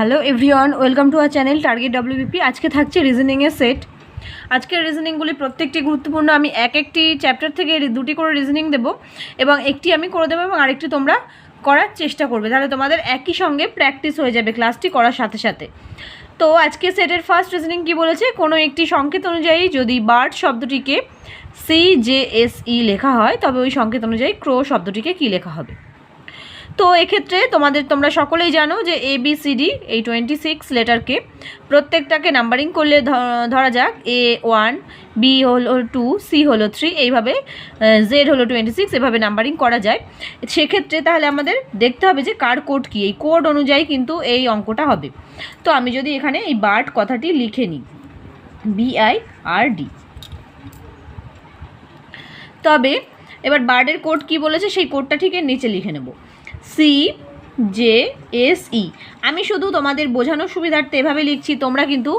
Hello everyone, welcome to our channel target WBP. আজকে থাকছে রিজনিংয়ের set আজকের রিজনিংগুলি প্রত্যেকটি গুরুত্বপূর্ণ। আমি এক একটি চ্যাপ্টার থেকে দুটি করে রিজনিং দেব এবং একটি আমি করে দেবো এবং আরেকটি তোমরা করার চেষ্টা করবে। তাহলে তোমাদের একই সঙ্গে প্র্যাকটিস হয়ে যাবে ক্লাসটি করার সাথে সাথে। তো আজকে সেটের ফার্স্ট রিজনিং কি বলেছে? কোনো একটি সংকেত অনুযায়ী যদি বার্ড শব্দটিকে সি জে এস ই লেখা হয়, তবে ওই সংকেত অনুযায়ী ক্রো শব্দটিকে কী লেখা হবে? তো এক্ষেত্রে তোমাদের, তোমরা সকলেই জানো যে এ বি সি ডি এই টোয়েন্টি সিক্স লেটারকে প্রত্যেকটাকে নাম্বারিং করলে ধরা যাক এ ওয়ান বি হলো টু সি হলো থ্রি এইভাবে জেড হলো টোয়েন্টি সিক্স এভাবে নাম্বারিং করা যায়। সেক্ষেত্রে তাহলে আমাদের দেখতে হবে যে কার কোড কী, এই কোড অনুযায়ী কিন্তু এই অঙ্কটা হবে। তো আমি যদি এখানে এই বার্ড কথাটি লিখে নিই। বিআই আর ডি তবে, এবার বার্ডের কোড কি বলেছে, সেই কোডটা ঠিক এর নিচে লিখে নেব। সি জে এস ই আমি শুধু তোমাদের বোঝানোর সুবিধার্থে এভাবে লিখছি, তোমরা কিন্তু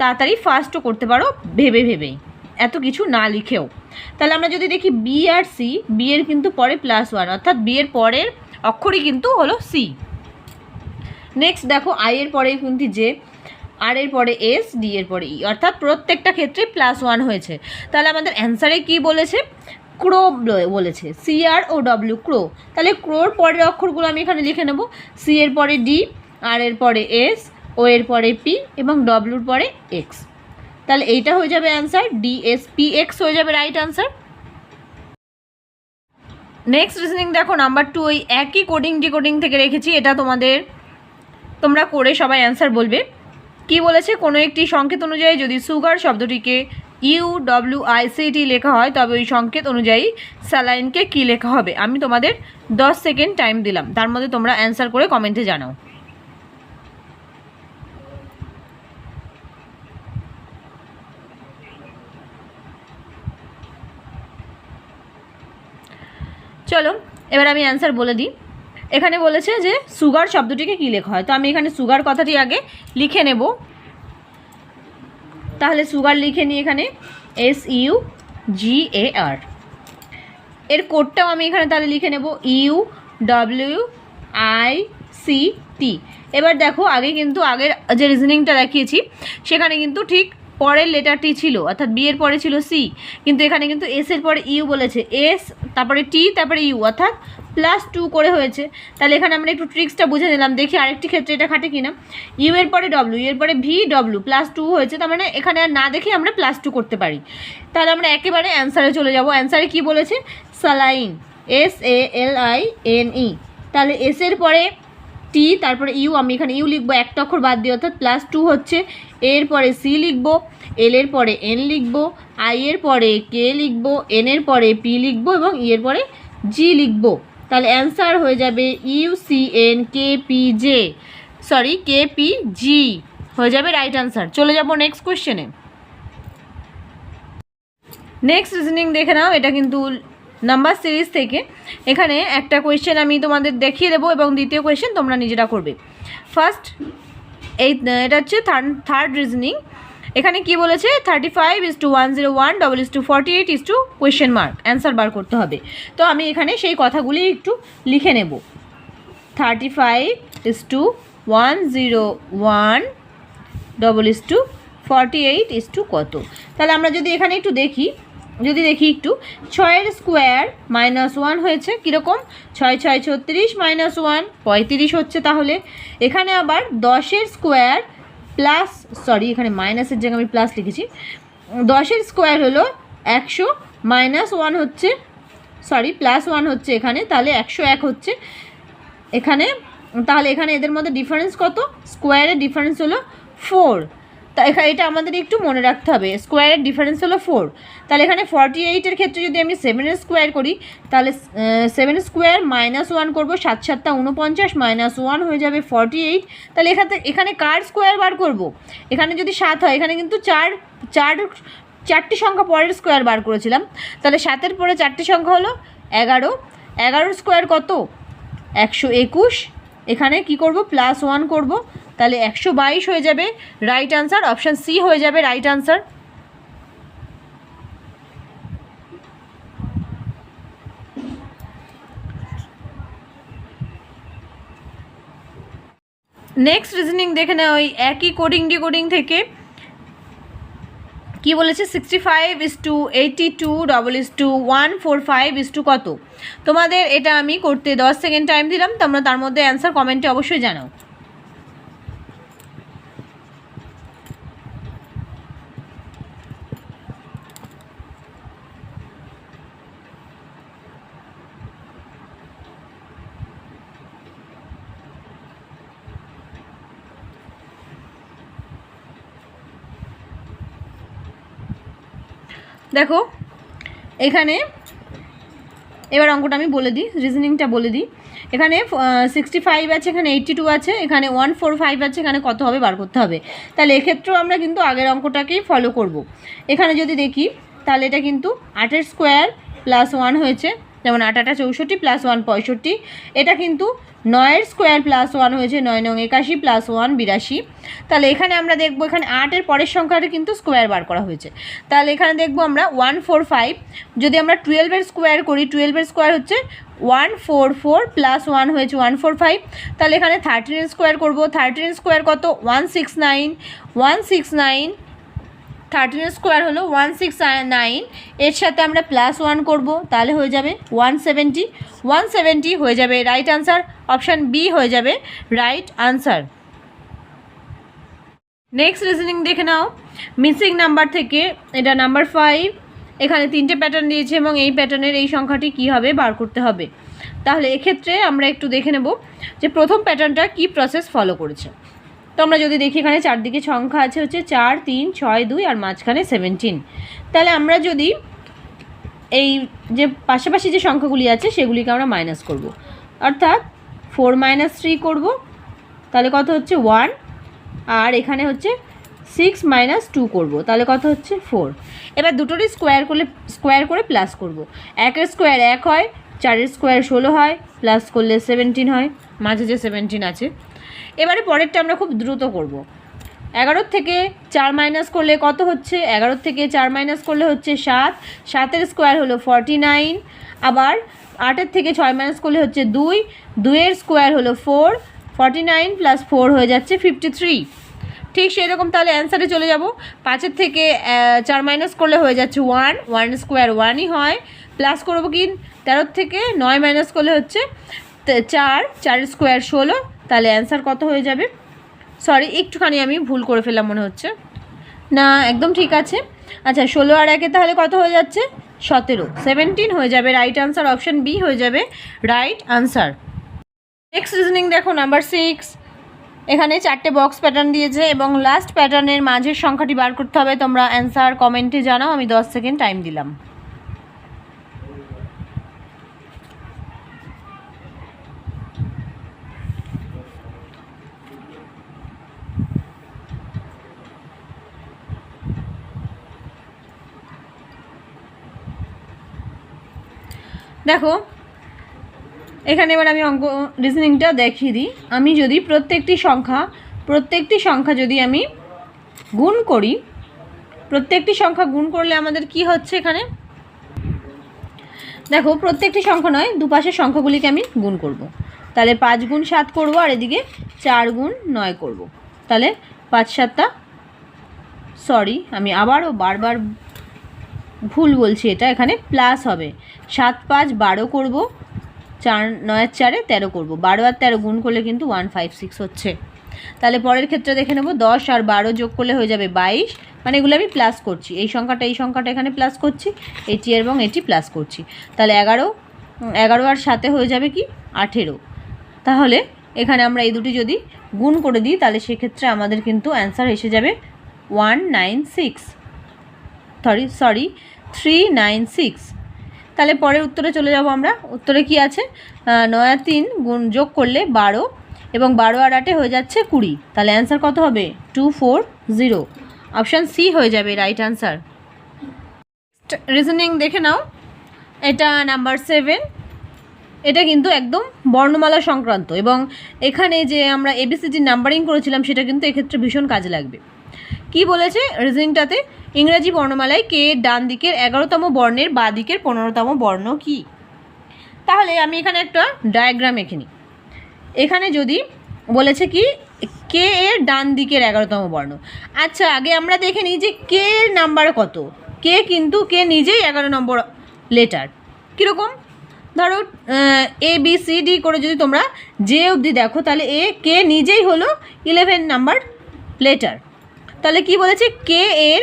তাড়াতাড়ি ফাস্টও করতে পারো, ভেবে ভেবেই। এত কিছু না লিখেও। তাহলে আমরা যদি দেখি বি আর সি বি এর কিন্তু পরে প্লাস ওয়ান অর্থাৎ বি এর পরের অক্ষরই কিন্তু হলো সি নেক্সট দেখো আই এর পরে কিন্তু জে আর এর পরে এস ডি এর পরে ই অর্থাৎ প্রত্যেকটা ক্ষেত্রে প্লাস ওয়ান হয়েছে। তাহলে আমাদের অ্যান্সারে কি বলেছে? ক্রো বলেছে সি আর ও ডব্লিউ ক্রো। তাহলে ক্রোর পরের অক্ষরগুলো আমি এখানে লিখে নেব। সি এর পরে ডি আর এর পরে এস ও এর পরে পি এবং ডব্লিউর পরে এক্স তাহলে এইটা হয়ে যাবে answer D S P X হয়ে যাবে রাইট অ্যান্সার নেক্সট রিজনিং দেখো নাম্বার টু ওই একই কোডিং ডিকোডিং থেকে রেখেছি, এটা তোমাদের, তোমরা করে সবাই অ্যান্সার বলবে। কি বলেছে? কোনো একটি সংকেত অনুযায়ী যদি সুগার শব্দটিকে ইউ ডব্লিউ লেখা হয়, তবে ওই সংকেত অনুযায়ী স্যালাইনকে কী লেখা হবে? আমি তোমাদের দশ সেকেন্ড টাইম দিলাম। তার মধ্যে তোমরা অ্যান্সার করে কমেন্টে জানাও। চলো, এবার আমি অ্যান্সার বলে দিই। এখানে বলেছে যে, সুগার শব্দটিকে কী লেখা হয়? তো আমি এখানে সুগার কথাটি আগে লিখে নেব। তাহলে সুগার লিখে নিই এখানে এস ইউ জি এ আর এর কোডটাও আমি এখানে তাহলে লিখে নেব U W I C T এবার দেখো, আগে কিন্তু আগের যে রিজনিংটা দেখিয়েছি, সেখানে কিন্তু ঠিক পরের লেটারটি ছিল, অর্থাৎ বি এর পরে ছিল সি কিন্তু এখানে কিন্তু এস এর পরে ইউ বলেছে এস তারপরে টি তারপরে ইউ অর্থাৎ প্লাস টু করে হয়েছে। তাহলে এখানে আমরা একটু ট্রিক্সটা বুঝে নিলাম, দেখি আরেকটি ক্ষেত্রে এটা খাটে কিনা। ইউ এর পরে ডব্লিউ এর পরে ভি ডব্লিউ প্লাস টু হয়েছে, তার মানে এখানে আর না দেখে আমরা প্লাস টু করতে পারি। তাহলে আমরা একেবারে অ্যান্সারে চলে যাব। অ্যান্সারে কি বলেছে? Saline S A L I N E তাহলে এস এর পরে টি তারপরে ইউ আমি এখানে ইউ লিখব একটা অক্ষর বাদ দিয়ে, অর্থাৎ প্লাস টু হচ্ছে। এর পরে সি লিখব এল এর পরে এন লিখব আই এর পরে কে লিখব এন এর পরে পি লিখব এবং ই এর পরে জি লিখব। তাহলে অ্যান্সার হয়ে যাবে U C N K P J sorry K P G হয়ে যাবে রাইট অ্যান্সার চলে যাব নেক্সট কোয়েশ্চেনে নেক্সট রিজনিং দেখে নাও, এটা কিন্তু নাম্বার সিরিজ থেকে। এখানে একটা কোয়েশ্চেন আমি তোমাদের দেখিয়ে দেবো এবং দ্বিতীয় কোয়েশ্চেন তোমরা নিজেরা করবে। ফার্স্ট এই, এটা হচ্ছে থার্ড থার্ড রিজনিং এখানে কি বলেছে? Thirty five is two one zero one double is two forty eight is two question mark answer বার করতে হবে। তো আমি এখানে সেই কথাগুলি একটু লিখে নেব। Thirty five is two one zero one double is two forty eight is two কত? তাহলে আমরা যদি এখানে একটু দেখি, যদি দেখি একটু, ছয়ের স্কোয়ার মাইনাস ওয়ান হয়েছে কীরকম? ছয় ছয়, ছত্রিশ মাইনাস ওয়ান পঁয়ত্রিশ হচ্ছে তাহলে। এখানে আবার দশের স্কোয়ার প্লাস সরি এখানে মাইনাসের জায়গায় আমি প্লাস লিখেছি। দশের স্কোয়ার হলো একশো মাইনাস ওয়ান হচ্ছে সরি প্লাস ওয়ান হচ্ছে এখানে, তাহলে একশো এক হচ্ছে এখানে। তাহলে এখানে এদের মধ্যে ডিফারেন্স কত? স্কোয়ারের ডিফারেন্স হলো ফোর তা এখানে এটা আমাদের একটু মনে রাখতে হবে। স্কোয়ারের ডিফারেন্স হলো ফোর তাহলে এখানে ফর্টি এইটের ক্ষেত্রে যদি আমি সেভেনের স্কোয়ার করি, তাহলে সেভেন স্কোয়ার মাইনাস ওয়ান করব, সাত সাতটা উনপঞ্চাশ মাইনাস ওয়ান হয়ে যাবে ফর্টি এইট তাহলে এখানে এখানে কার স্কোয়ার বার করব? এখানে যদি সাত হয়, এখানে কিন্তু চার চার, চারটি সংখ্যা পরের স্কোয়ার বার করেছিলাম। তাহলে সাতের পরে চারটি সংখ্যা হলো এগারো। এগারোর স্কোয়ার কত? একশো একুশ। এখানে কি করব? প্লাস ওয়ান করব। তাহলে একশো বাইশ হয়ে যাবে। রাইট আনসার অপশান সি হয়ে যাবে রাইট আনসার নেক্সট রিজনিং দেখে না ওই একই কোডিং ডিকোডিং থেকে কি বলেছে? Sixty five is two eighty two double is two one four five is two কত? তোমাদের এটা আমি করতে দশ সেকেন্ড টাইম দিলাম, তোমরা তার মধ্যে অ্যান্সার কমেন্টে অবশ্যই জানাও। দেখো, এখানে এবার অঙ্কটা আমি বলে দিই রিজনিংটা বলে দিই। এখানে সিক্সটি ফাইভ আছে, এখানে এইট্টি টু আছে, এখানে ওয়ান ফোর ফাইভ আছে, এখানে কত হবে বার করতে হবে। তাহলে এক্ষেত্রেও আমরা কিন্তু আগের অঙ্কটাকেই ফলো করব। এখানে যদি দেখি, তাহলে এটা কিন্তু আটের স্কোয়ার প্লাস ওয়ান হয়েছে। যেমন আট আটা চৌষট্টি প্লাস ওয়ান পঁয়ষট্টি। এটা কিন্তু নয়ের স্কোয়ার প্লাস ওয়ান হয়েছে, নয় নং একাশি প্লাস ওয়ান বিরাশি। তাহলে এখানে আমরা দেখব, এখানে আটের পরের সংখ্যাটা কিন্তু স্কোয়ার বার করা হয়েছে। তাহলে এখানে দেখব আমরা ওয়ান ফোর ফাইভ যদি আমরা টুয়েলভের স্কোয়ার করি টুয়েলভের স্কোয়ার হচ্ছে one four four plus one হয়েছে ওয়ান ফোর ফাইভ তাহলে এখানে থার্টিনের স্কোয়ার করব। থার্টিনের স্কোয়ার কত? One six nine one six nine থার্টিনের square হলো ওয়ান সিক্স নাইন এর সাথে আমরা প্লাস ওয়ান করব, তাহলে হয়ে যাবে ওয়ান সেভেন্টি ওয়ান সেভেন্টি হয়ে যাবে রাইট আনসার অপশান বি হয়ে যাবে রাইট আনসার নেক্সট রিজনিং দেখে নাও। মিসিং নাম্বার থেকে এটা নাম্বার ফাইভ এখানে তিনটে প্যাটার্ন দিয়েছে এবং এই প্যাটার্নের এই সংখ্যাটি কী হবে, বার করতে হবে। তাহলে এক্ষেত্রে আমরা একটু দেখে নেব যে প্রথম প্যাটার্নটা কি প্রসেস ফলো করেছে। তো আমরা যদি দেখি এখানে চারদিকে সংখ্যা আছে হচ্ছে চার, তিন, ছয়, দুই আর মাঝখানে সেভেন্টিন তাহলে আমরা যদি এই যে পাশাপাশি যে সংখ্যাগুলি আছে সেগুলিকে আমরা মাইনাস করব। অর্থাৎ ফোর মাইনাস থ্রি করব। তাহলে কত হচ্ছে ওয়ান আর এখানে হচ্ছে সিক্স মাইনাস টু করব। তাহলে কত হচ্ছে ফোর এবার দুটোরই স্কোয়ার করলে স্কোয়ার করে প্লাস করব। একের স্কোয়ার এক হয়, চারের স্কোয়ার ষোলো হয় প্লাস করলে সেভেন্টিন হয়। মাঝে যে সেভেন্টিন আছে। এবারে পরেরটা আমরা খুব দ্রুত করব। এগারোর থেকে চার মাইনাস করলে কত হচ্ছে? এগারোর থেকে চার মাইনাস করলে হচ্ছে সাত। সাতের স্কোয়ার হলো ফর্টি নাইন আবার আটের থেকে ছয় মাইনাস করলে হচ্ছে দুই। দুইয়ের স্কোয়ার হলো four forty nine plus four হয়ে যাচ্ছে ফিফটি থ্রি ঠিক সেরকম তাহলে অ্যান্সারে চলে যাব। পাঁচের থেকে চার মাইনাস করলে হয়ে যাচ্ছে ওয়ান ওয়ান স্কোয়ার ওয়ানই হয়। প্লাস করব কি? তেরোর থেকে নয় মাইনাস করলে হচ্ছে চার। চার স্কোয়ার ষোলো। তাহলে অ্যান্সার কত হয়ে যাবে? সরি একটুখানি আমি ভুল করে ফেললাম মনে হচ্ছে। না, একদম ঠিক আছে। আচ্ছা ষোলো আর একে তাহলে কত হয়ে যাচ্ছে? সতেরো। সেভেন্টিন হয়ে যাবে রাইট আনসার অপশান বি হয়ে যাবে রাইট আনসার নেক্সট রিজনিং দেখো নাম্বার সিক্স এখানে চারটে বক্স প্যাটার্ন দিয়েছে এবং লাস্ট প্যাটার্নের মাঝের সংখ্যাটি বার করতে হবে। তোমরা অ্যান্সার কমেন্টে জানাও, আমি দশ সেকেন্ড টাইম দিলাম। দেখো, এখানে এবার আমি অঙ্ক রিজনিংটা দেখিয়ে দিই আমি যদি প্রত্যেকটি সংখ্যা প্রত্যেকটি সংখ্যা যদি আমি গুণ করি, প্রত্যেকটি সংখ্যা গুণ করলে আমাদের কি হচ্ছে এখানে দেখো, প্রত্যেকটি সংখ্যা নয়, দুপাশের সংখ্যাগুলিকে আমি গুণ করব। তাহলে পাঁচ গুণ সাত করব, আর এদিকে চার গুণ নয় করব। তাহলে পাঁচ সাতটা সরি আমি আবারও বারবার ভুল বলছি এটা, এখানে প্লাস হবে। সাত পাঁচ বারো করব, চার নয়ের চারে তেরো করব। বারো আর তেরো গুণ করলে কিন্তু ওয়ান ফাইভ সিক্স হচ্ছে। তাহলে পরের ক্ষেত্রে দেখে নেব, দশ আর বারো যোগ করলে হয়ে যাবে বাইশ। মানে এগুলো আমি প্লাস করছি। এই সংখ্যাটা এই সংখ্যাটা এখানে প্লাস করছি। এটি এবং এটি প্লাস করছি। তাহলে এগারো এগারো আর সাথে হয়ে যাবে কি? আঠেরো। তাহলে এখানে আমরা এই দুটি যদি গুণ করে দিই, তাহলে সেক্ষেত্রে আমাদের কিন্তু অ্যান্সার এসে যাবে one nine six sorry sorry three nine six তাহলে পরের উত্তরে চলে যাব আমরা। উত্তরে কি আছে? নয় তিন গুণ যোগ করলে বারো এবং বারো আর আটে হয়ে যাচ্ছে কুড়ি। তাহলে অ্যান্সার কত হবে? Two four zero option C হয়ে যাবে রাইট অ্যান্সার রিজনিং দেখে নাও। এটা নাম্বার সেভেন এটা কিন্তু একদম বর্ণমালা সংক্রান্ত এবং এখানে যে আমরা এবিসিডি নাম্বারিং করেছিলাম, সেটা কিন্তু এক্ষেত্রে ভীষণ কাজে লাগবে। কি বলেছে রিজনিংটাতে? ইংরাজি বর্ণমালায় কে ডান দিকের এগারোতম বর্ণের বা দিকের পনেরোতম বর্ণ কি? তাহলে আমি এখানে একটা ডায়াগ্রাম এঁকে নিই। এখানে যদি বলেছে কি, কে এর ডান দিকের এগারোতম বর্ণ। আচ্ছা আগে আমরা দেখে নিই যে কে এর নাম্বার কত। কে কিন্তু কে নিজেই এগারো নম্বর লেটার কীরকম? ধরো এ বি সি ডি করে যদি তোমরা যে অবধি দেখো, তাহলে এ কে নিজেই হলো ইলেভেন নাম্বার লেটার তাহলে কি বলেছে? কে এর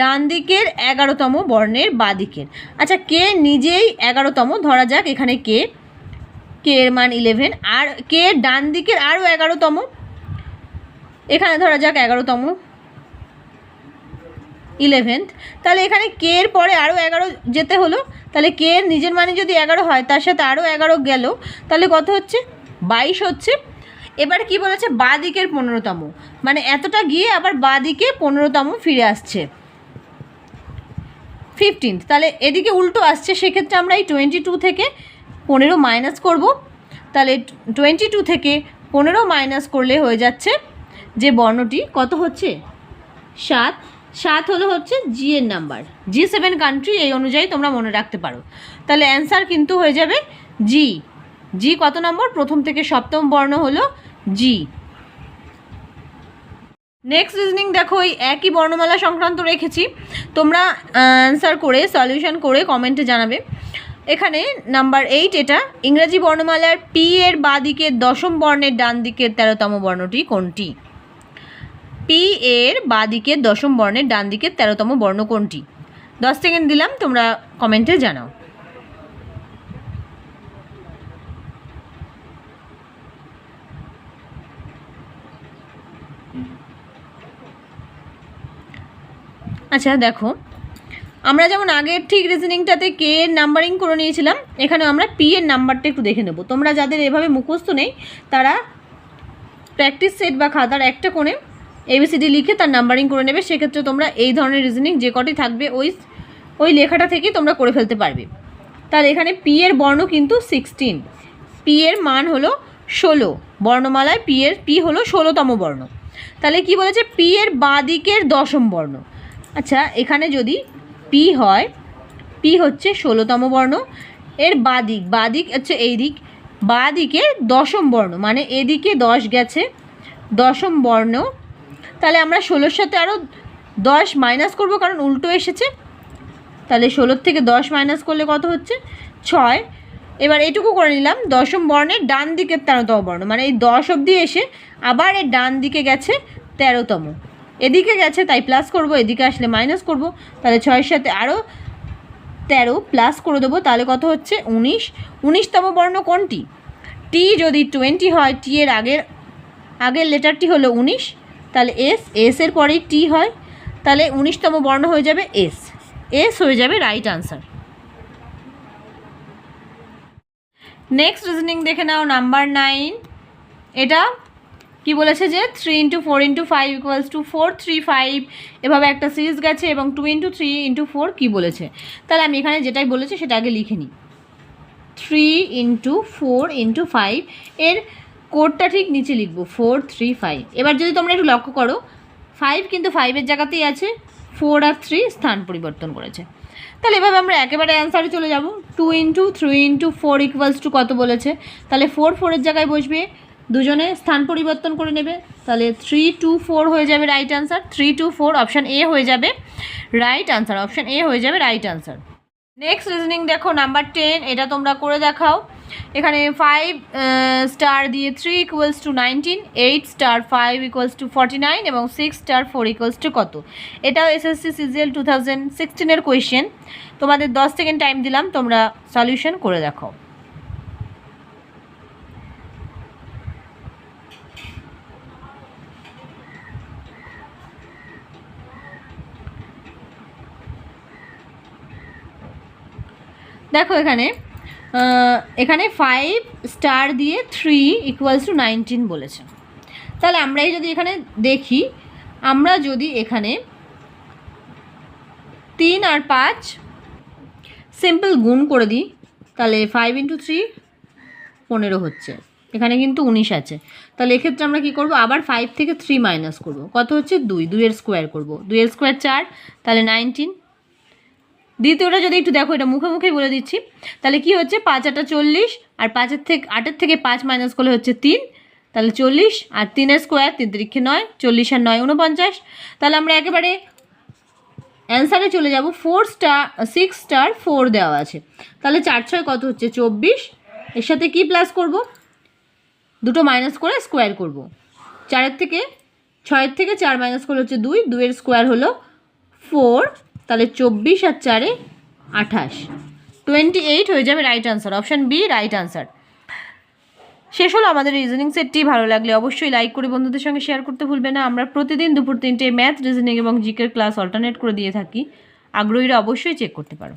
ডান দিকের এগারোতম বর্ণের বা দিকের। আচ্ছা কে নিজেই এগারোতম? ধরা যাক এখানে কে। কে এর মান ইলেভেন আর কে ডান দিকের আরও এগারোতম? এখানে ধরা যাক এগারোতম। ইলেভেন্থ তাহলে এখানে কে এর পরে আরও এগারো যেতে হলো? তাহলে কে এর নিজের মানে যদি এগারো হয়, তার সাথে আরও এগারো গেল, তাহলে কত হচ্ছে? বাইশ হচ্ছে। এবার কি বলেছে? বা দিকের পনেরোতম। মানে এতটা গিয়ে আবার বা দিকে পনেরোতম ফিরে আসছে। ফিফটিন্থ তাহলে এদিকে উল্টো আসছে, সেক্ষেত্রে আমরা এই টোয়েন্টি টু থেকে পনেরো মাইনাস করব। তাহলে টোয়েন্টি টু থেকে পনেরো মাইনাস করলে হয়ে যাচ্ছে যে বর্ণটি, কত হচ্ছে? সাত। সাত হলো হচ্ছে জি এর নাম্বার জি সেভেন কান্ট্রি এই অনুযায়ী তোমরা মনে রাখতে পারো। তাহলে অ্যান্সার কিন্তু হয়ে যাবে জি জি কত নম্বর? প্রথম থেকে সপ্তম বর্ণ হলো জি নেক্সট রিজনিং দেখো, ওই একই বর্ণমালা সংক্রান্ত রেখেছি। তোমরা অ্যান্সার করে সলিউশন করে কমেন্টে জানাবে। এখানে নাম্বার এইট এটা, ইংরেজি বর্ণমালার পি এর বা দিকের দশম বর্ণের ডান দিকের তেরোতম বর্ণটি কোনটি? পি এর বা দিকের দশম বর্ণের ডান দিকের তেরোতম বর্ণ কোনটি? দশ সেকেন্ড দিলাম, তোমরা কমেন্টে জানাও। আচ্ছা দেখো। আমরা যেমন আগের ঠিক রিজনিংটাতে কে এর নাম্বারিং করে নিয়েছিলাম এখানে আমরা পি এর নাম্বারটা একটু দেখে নেব। তোমরা যাদের এভাবে মুখস্থ নেই, তারা প্র্যাকটিস সেট বা খাতার একটা কোণে এবিসিডি লিখে তার নাম্বারিং করে নেবে। সেক্ষেত্রে তোমরা এই ধরনের রিজনিং যে কটি থাকবে ওই ওই লেখাটা থেকেই তোমরা করে ফেলতে পারবে। তাহলে এখানে পি এর বর্ণ কিন্তু সিক্সটিন পি এর মান হলো ষোলো। বর্ণমালায় পি এর পি হলো ষোলোতম বর্ণ। তাহলে কি বলেছে? পি এর বাঁ দিকের দশম বর্ণ। আচ্ছা এখানে যদি পি হয় পি হচ্ছে ষোলোতম বর্ণ, এর বাঁ দিক বাঁ দিক হচ্ছে এই দিক বাঁ দিকে দশম বর্ণ মানে এদিকে দশ গেছে, দশম বর্ণ। তাহলে আমরা ষোলোর সাথে আরও দশ মাইনাস করব, কারণ উল্টো এসেছে। তাহলে ষোলোর থেকে দশ মাইনাস করলে কত হচ্ছে? ছয়। এবার এটুকু করে নিলাম। দশম বর্ণের ডান দিকের তেরোতম বর্ণ। মানে এই দশ অবধি এসে আবার এর ডান দিকে গেছে তেরোতম। এদিকে গেছে, তাই প্লাস করব, এদিকে আসলে মাইনাস করব। তাহলে ছয়ের সাথে আরও তেরো প্লাস করে দেবো। তাহলে কত হচ্ছে? উনিশ। উনিশতম বর্ণ কোনটি? টি যদি টোয়েন্টি হয় টি এর আগের আগের লেটারটি হলো উনিশ। তাহলে এস এস এর পরেই টি হয়। তাহলে উনিশতম বর্ণ হয়ে যাবে এস এস হয়ে যাবে রাইট আনসার নেক্সট রিজনিং দেখে নাও নাম্বার নাইন এটা কি বলেছে যে three into four into five equals two four three five এভাবে একটা সিরিজ গেছে এবং two into three into four কী বলেছে? তাহলে আমি এখানে যেটাই বলেছি সেটা আগে লিখে নিই। Three into four into five এর কোডটা ঠিক নিচে লিখব ফোর থ্রি ফাইভ এবার যদি তোমরা একটু লক্ষ্য করো ফাইভ কিন্তু ফাইভের জায়গাতেই আছে ফোর আর থ্রি স্থান পরিবর্তন করেছে। তাহলে এভাবে আমরা একেবারে অ্যান্সারে চলে যাব। Two into three into four equals two কত বলেছে? তাহলে ফোর ফোরের জায়গায় বসবে, দুজনে স্থান পরিবর্তন করে নেবে। তাহলে থ্রি টু ফোর হয়ে যাবে right answer three two four option A হয়ে যাবে রাইট আনসার অপশান এ হয়ে যাবে রাইট আনসার নেক্সট রিজনিং দেখো নাম্বার টেন এটা তোমরা করে দেখাও। এখানে ফাইভ স্টার দিয়ে three equals two nineteen eight star five equals two forty nine এবং six star four equals two কত? এটাও এসএসসি সিজিএল টু থাউজেন্ড সিক্সটিনের কোয়েশ্চেন তোমাদের দশ সেকেন্ড টাইম দিলাম, তোমরা সলিউশন করে দেখো। দেখো এখানে এখানে ফাইভ স্টার দিয়ে থ্রি ইকুয়ালস টু নাইনটিন বলেছে। তাহলে আমরাই যদি এখানে দেখি, আমরা যদি এখানে তিন আর পাঁচ সিম্পল গুণ করে দিই, তাহলে ফাইভ ইন্টু থ্রি পনেরো হচ্ছে। এখানে কিন্তু উনিশ আছে। তাহলে এক্ষেত্রে আমরা কী করব? আবার ফাইভ থেকে থ্রি মাইনাস করব। কত হচ্ছে? দুই, দুইয়ের স্কোয়ার করব। দুইয়ের স্কোয়ার চার, তাহলে নাইনটিন দ্বিতীয়টা যদি একটু দেখো, এটা মুখে মুখেই বলে দিচ্ছি। তাহলে কি হচ্ছে? পাঁচ আটা চল্লিশ, আর পাঁচের থেকে, আটের থেকে পাঁচ মাইনাস করলে হচ্ছে তিন। তাহলে চল্লিশ, আর তিনের স্কোয়ার তিন তিরিক্ষে নয়, চল্লিশ আর নয় উনপঞ্চাশ তাহলে আমরা একেবারে অ্যান্সারে চলে যাব। Four star six star four দেওয়া আছে। তাহলে চার ছয় কত হচ্ছে? চব্বিশ। এর সাথে কি প্লাস করব? দুটো মাইনাস করে স্কোয়ার করব। চারের থেকে, ছয়ের থেকে চার মাইনাস করলে হচ্ছে দুই। দুইয়ের স্কোয়ার হলো ফোর তাহলে চব্বিশ আর চারে আঠাশ। টোয়েন্টি এইট হয়ে যাবে right answer option B right answer শেষ হলো আমাদের রিজনিং সেটটি ভালো লাগলে অবশ্যই লাইক করে বন্ধুদের সঙ্গে শেয়ার করতে ভুলবে না। আমরা প্রতিদিন দুপুর তিনটে ম্যাথ রিজনিং এবং জিকের ক্লাস অল্টারনেট করে দিয়ে থাকি। আগ্রহীরা অবশ্যই চেক করতে পারো।